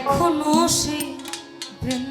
এখনও সে বৃন্দ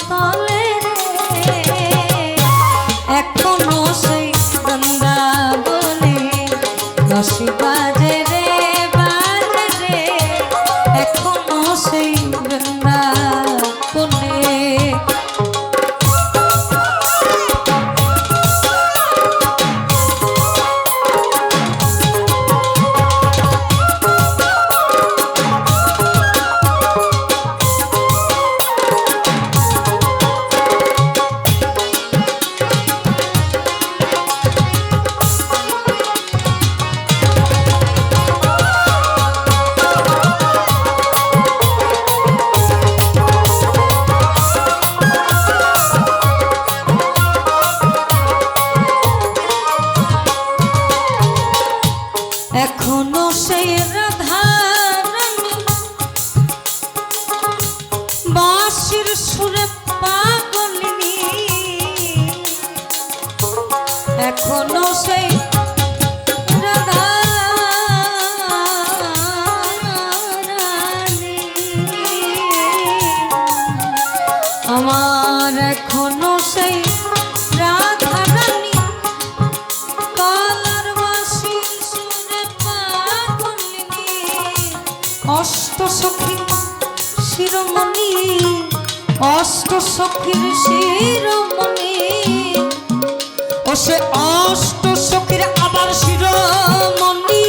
তলে এখনও সেই বলে দশ বাজে রে বাজে রে। সেই আমার এখনও সেই রাধারানী কালার বাসি সুরে পাগলিনী অষ্ট সখী শিরোমণি অষ্ট সখীর শিরোমণি ও সে অষ্ট আবার শিরমণি।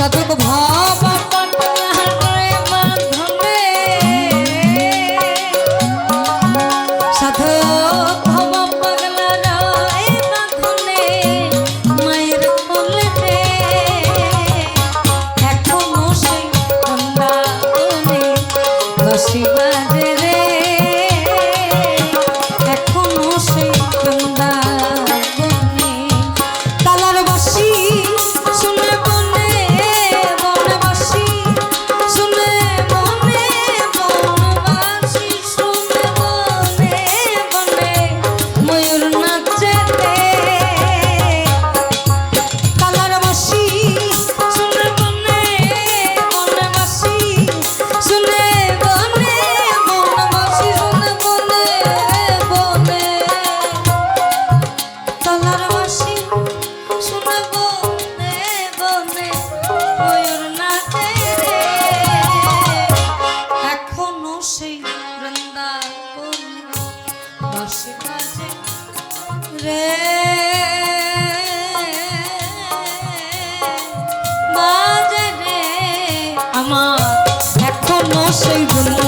Шатрупа আকাশে বাজে রে। বাজে রে আমার এখনও সেই বন্ধু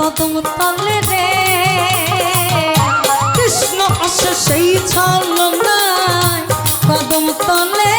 কদম তলে রে। কৃষ্ণ আসে সেই ছল নাই তলে